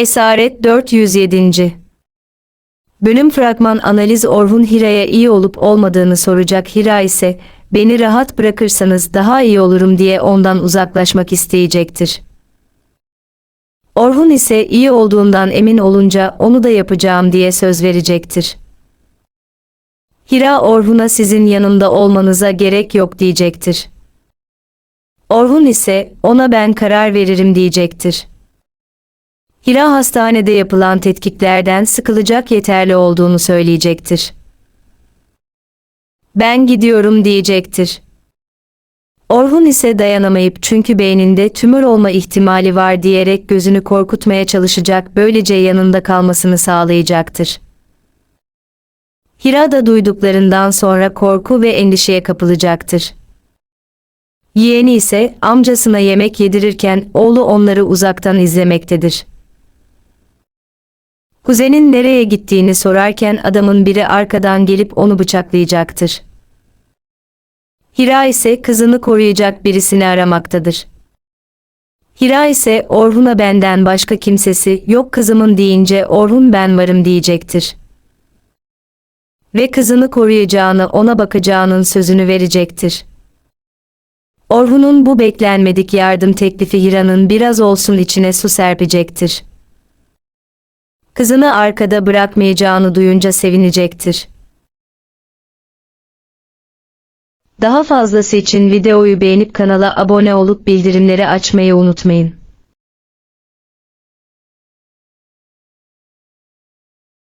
Esaret 407. Bölüm fragman analiz Orhun Hira'ya iyi olup olmadığını soracak Hira ise beni rahat bırakırsanız daha iyi olurum diye ondan uzaklaşmak isteyecektir. Orhun ise iyi olduğundan emin olunca onu da yapacağım diye söz verecektir. Hira Orhun'a sizin yanımda olmanıza gerek yok diyecektir. Orhun ise ona ben karar veririm diyecektir. Hira hastanede yapılan tetkiklerden sıkılacak yeterli olduğunu söyleyecektir. Ben gidiyorum diyecektir. Orhun ise dayanamayıp çünkü beyninde tümör olma ihtimali var diyerek gözünü korkutmaya çalışacak böylece yanında kalmasını sağlayacaktır. Hira da duyduklarından sonra korku ve endişeye kapılacaktır. Yeğeni ise amcasına yemek yedirirken oğlu onları uzaktan izlemektedir. Kuzenin nereye gittiğini sorarken adamın biri arkadan gelip onu bıçaklayacaktır. Hira ise kızını koruyacak birisini aramaktadır. Hira ise Orhun'a benden başka kimsesi yok kızımın deyince Orhun ben varım diyecektir. Ve kızını koruyacağını ona bakacağının sözünü verecektir. Orhun'un bu beklenmedik yardım teklifi Hira'nın biraz olsun içine su serpecektir. Kızını arkada bırakmayacağını duyunca sevinecektir. Daha fazlası için videoyu beğenip kanala abone olup bildirimleri açmayı unutmayın.